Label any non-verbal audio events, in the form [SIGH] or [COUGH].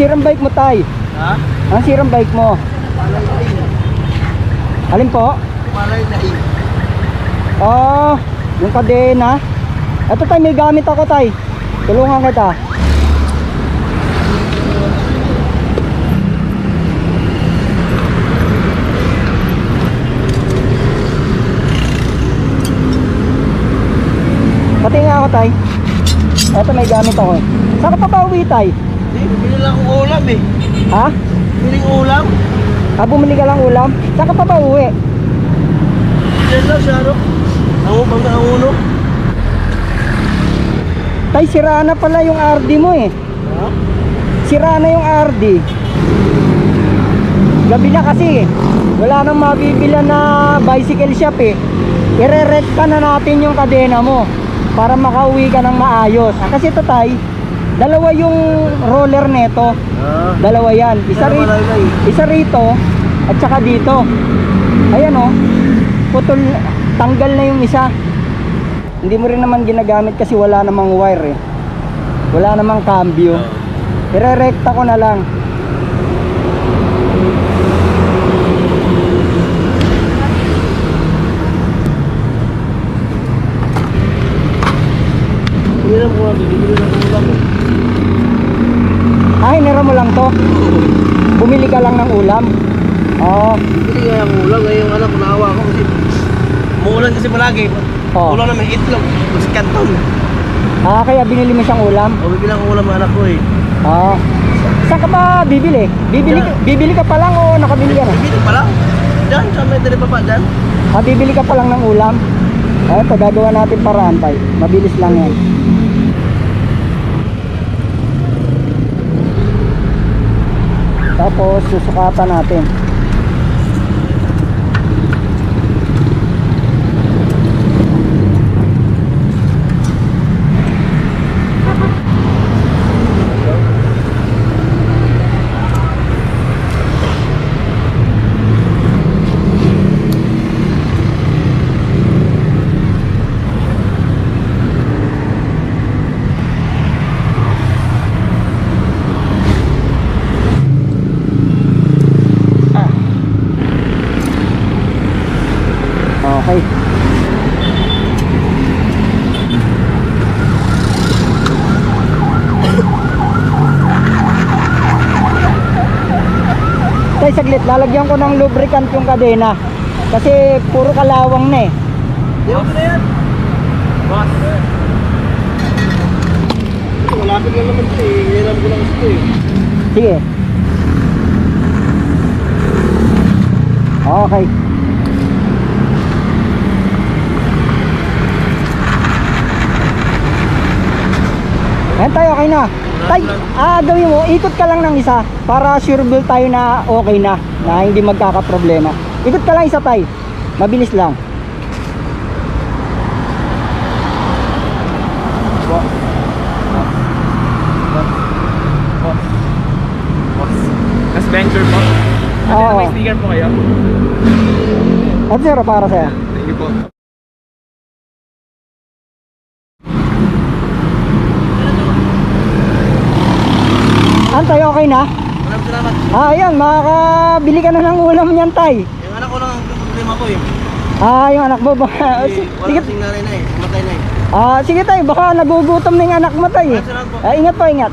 sirang bike mo, tay? Ha? Ang sirang bike mo? Malay na in. Alin po? Malay na. Oh, yung kadena. Ito tay, may gamit ako tay. Tulungan kita. Pati nga ako tay. Ito may gamit ako. Saan ka pa ba uwi tay? Hindi, bumili lang akong ulam eh. Ha? Biling ulam. Ah, bumili ka lang ulam? Saan ka pa ba uwi? Diyan lang siya, ano? Ang upang na ang uno. Tay, sira na pala yung RD mo eh. Ha? Sira na yung RD. Gabi na kasi. Wala nang mabibila na bicycle shop eh. Ire-rent ka na natin yung kadena mo para makauwi ka ng maayos. Ah, Kasi ito tay, dalawa yung roller neto. Ah. Dalawa yan. Isa, ri- isa rito at saka dito. Ayan oh. Putol, tanggal na yung isa. Hindi mo rin naman ginagamit kasi wala namang wire eh. Wala namang cambio. Ire-recta ko na lang. Bumili lang ko, bibili lang ng ulam eh. Ah, hinira mo lang to. Bumili ka lang ng ulam. Oh, Bibili nga yung ulam, ngayon yung anak naawa ko kasi Muulan kasi palagi. Oh. Ulam na may itlog. Mas kanton. ah, kaya binili mo siyang ulam. O bibili ang ulam ng anak ko eh. Ah. Saan ka ba bibili? Bibili, Diyan. bibili ka pa lang o nakabili ka na? Bibili pala. Diyan, sa may dali pa pa dyan. Ah, bibili ka pa lang ng ulam. Ah, ito, gagawa natin paraan tay. Mabilis lang yan. Tapos, susukatan natin. Okay. Tay, saglit. Lalagyan ko ng lubricant yung kadena. Kasi puro kalawang na eh. Na yan. Boss. Malapit lang naman ito eh. Hiniram ko lang ito eh. Sige. Okay. Ayan tayo, okay na. Tay, ah, gawin mo, ikot ka lang ng isa para sureable tayo na okay na, na hindi magkakaproblema. Ikot ka lang isa, tay. Mabilis lang. Mas venture po. Kasi Oo. may sticker po kayo. At zero para sa'yo. Thank you po. Ayan tayo, okay na? Maraming salamat. Ah, ayan, makakabili ka na ng ulam niyan, tay. Yung anak ko lang ang problema ko eh. Ah, yung anak mo ba? [LAUGHS] Eh, Wala Sige, kasing nanay na eh. Matay na eh. ah, sige tay, baka nagugutom na yung anak mo tay. Po. Ah, ingat po, ingat.